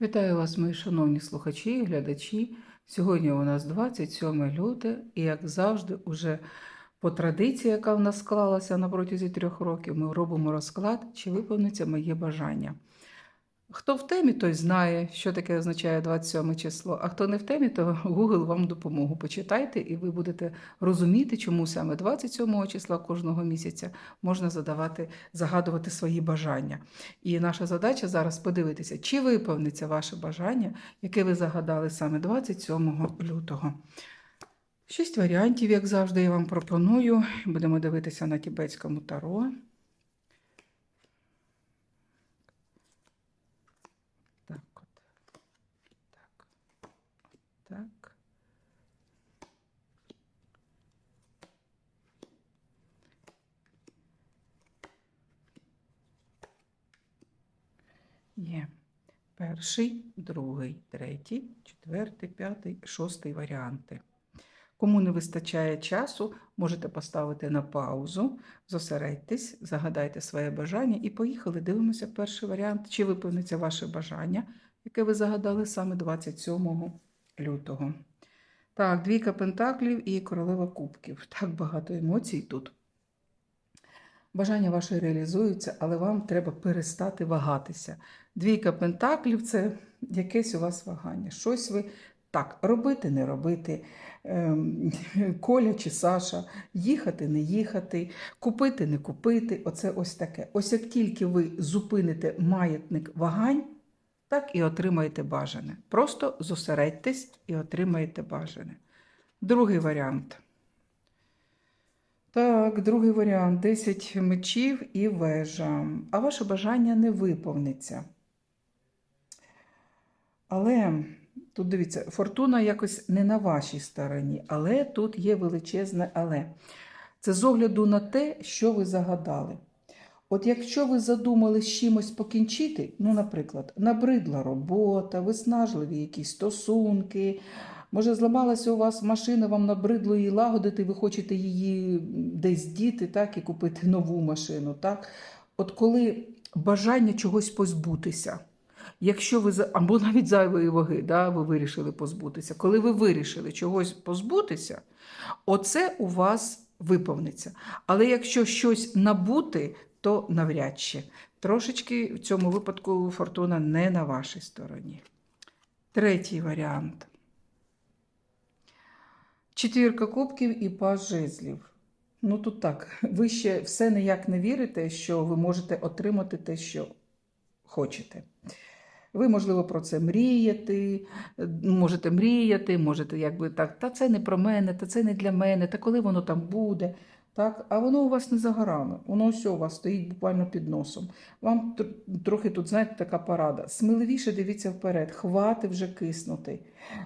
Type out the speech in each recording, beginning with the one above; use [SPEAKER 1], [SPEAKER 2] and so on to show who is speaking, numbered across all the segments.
[SPEAKER 1] Вітаю вас, мої шановні слухачі і глядачі. Сьогодні у нас 27 люте, і як завжди, уже по традиції, яка в нас склалася на протязі трьох років, ми робимо розклад, чи виповниться моє бажання. Хто в темі, той знає, що таке означає 27 число. А хто не в темі, то Google вам допомогу. Почитайте, і ви будете розуміти, чому саме 27 числа кожного місяця можна задавати, загадувати свої бажання. І наша задача зараз подивитися, чи виповниться ваше бажання, яке ви загадали саме 27 лютого. Шість варіантів, як завжди, я вам пропоную. Будемо дивитися на тібетському таро. Так от. Так. Так. Є перший, другий, третій, четвертий, п'ятий, шостий варіанти. Кому не вистачає часу, можете поставити на паузу, зосередьтесь, загадайте своє бажання і поїхали. Дивимося перший варіант, чи виповниться ваше бажання, яке ви загадали саме 27 лютого. Так, двійка пентаклів і королева кубків. Так багато емоцій тут. Бажання ваше реалізуються, але вам треба перестати вагатися. Двійка пентаклів це якесь у вас вагання. Щось ви так, робити, не робити, ем, Коля чи Саша, їхати, не їхати, купити, не купити. Оце ось таке. Ось як тільки ви зупините маятник вагань, так і отримаєте бажане. Просто зосередьтесь і отримаєте бажане. Другий варіант. Так, другий варіант 10 мечів і вежа. А ваше бажання не виповниться. Але тут дивіться, фортуна якось не на вашій стороні, але тут є величезне але. Це з огляду на те, що ви загадали. От якщо ви задумали з чимось покінчити, ну, наприклад, набридла робота, виснажливі якісь стосунки, може, зламалася у вас машина, вам набридло її лагодити, ви хочете її десь діти, так, і купити нову машину. так? От коли бажання чогось позбутися, якщо ви або навіть зайвої ваги, да, ви вирішили позбутися, коли ви вирішили чогось позбутися, оце у вас виповниться. Але якщо щось набути, то навряд чи. Трошечки в цьому випадку фортуна не на вашій стороні. Третій варіант. Четвірка кубків і паж жезлів. Ну тут так, ви ще все ніяк не вірите, що ви можете отримати те, що хочете. Ви, можливо, про це мріяти, можете мріяти, можете якби так, та це не про мене, та це не для мене, та коли воно там буде. Так? А воно у вас не за горами, воно все у вас стоїть буквально під носом. Вам тр- трохи тут, знаєте, така порада. Сміливіше дивіться вперед, хвати вже киснути.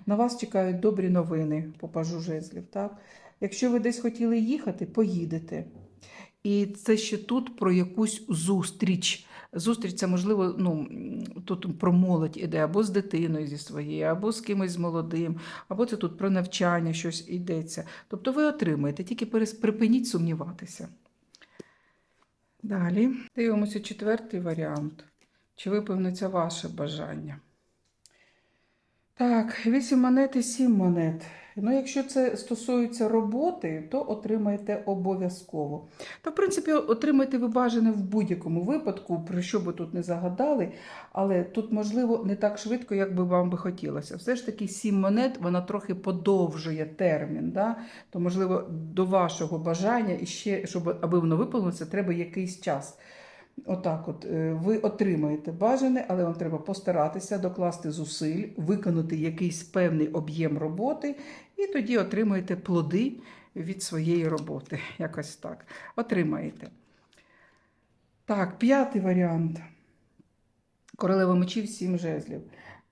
[SPEAKER 1] На вас чекають добрі новини по пажу жезлів. Так? Якщо ви десь хотіли їхати, поїдете. І це ще тут про якусь зустріч. Зустріч це, можливо, ну, тут про молодь іде, або з дитиною зі своєю, або з кимось з молодим, або це тут про навчання щось йдеться. Тобто ви отримаєте, тільки припиніть сумніватися. Далі дивимося четвертий варіант. Чи виповниться ваше бажання? Так, 8 монет і 7 монет. Ну, якщо це стосується роботи, то отримаєте обов'язково. Та, в принципі, отримаєте ви бажане в будь-якому випадку, про що би тут не загадали, але тут, можливо, не так швидко, як би вам би хотілося. Все ж таки, 7 монет, вона трохи подовжує термін. Да? То, можливо, до вашого бажання і ще, щоб аби воно виповнилося, треба якийсь час. Отак, от е, ви отримаєте бажане, але вам треба постаратися докласти зусиль, виконати якийсь певний об'єм роботи, і тоді отримаєте плоди від своєї роботи. Якось так. Отримаєте. Так, п'ятий варіант. Королева мечів, сім жезлів.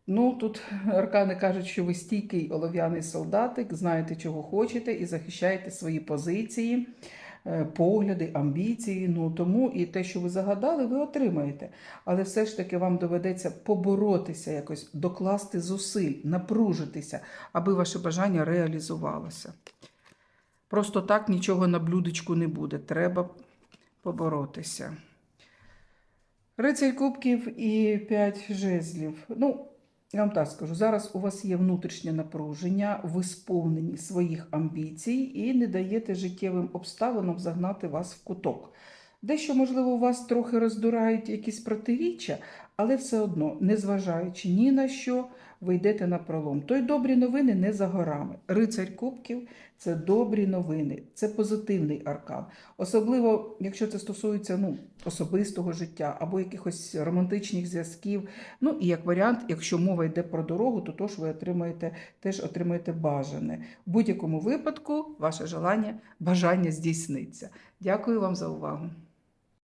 [SPEAKER 1] Ну, тут аркани кажуть, що ви стійкий олов'яний солдатик, знаєте, чого хочете, і захищаєте свої позиції погляди, амбіції. Ну тому і те, що ви загадали, ви отримаєте. Але все ж таки вам доведеться поборотися, якось докласти зусиль, напружитися, аби ваше бажання реалізувалося. Просто так нічого на блюдечку не буде. Треба поборотися. Рицарь кубків і п'ять жезлів. Ну, Я вам так скажу, зараз у вас є внутрішнє напруження, ви сповнені своїх амбіцій і не даєте життєвим обставинам загнати вас в куток. Дещо, можливо, у вас трохи роздурають якісь протиріччя, але все одно, незважаючи ні на що, ви йдете на пролом. То й добрі новини не за горами. Рицарь Кубків це добрі новини, це позитивний аркан. Особливо, якщо це стосується ну, особистого життя або якихось романтичних зв'язків. Ну і як варіант, якщо мова йде про дорогу, то тож ви отримаєте, теж отримаєте бажане. В будь-якому випадку ваше желання, бажання здійсниться. Дякую вам за увагу.